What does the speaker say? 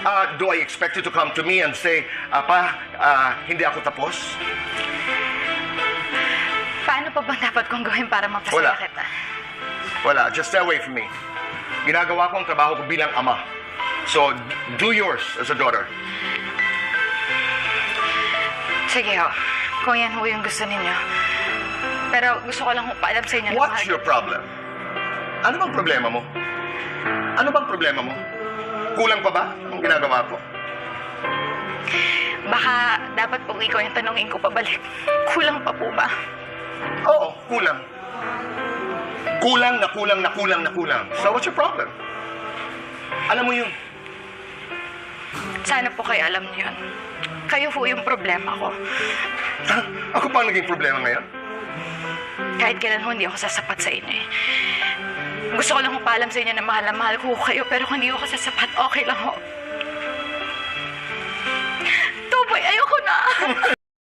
Uh, do I expect you to come to me and say, Apa, ah, hindi ako tapos? Paano pa bang dapat kong gawin para mapasaya Wala. kita? Wala, just stay away from me. Ginagawa ko ang trabaho ko bilang ama. So, do yours as a daughter. Sige ho, kung yan ho yung gusto ninyo. Pero gusto ko lang ho paalam sa inyo What's your problem? Ano bang problema mo? Ano bang problema mo? Kulang pa ba ang ginagawa ko? Baka dapat pong ikaw yung tanongin ko pabalik. Kulang pa po ba? Oo, kulang. Kulang na kulang na kulang na kulang. So what's your problem? Alam mo yun. Sana po kayo alam niyo yun. Kayo po yung problema ko. Ha? Ako pa ang naging problema ngayon? Kahit kailan ho, hindi ako sasapat sa inyo eh. Gusto ko lang paalam sa inyo na mahal na mahal ko kayo, pero kung hindi ako sasapat, okay lang ho.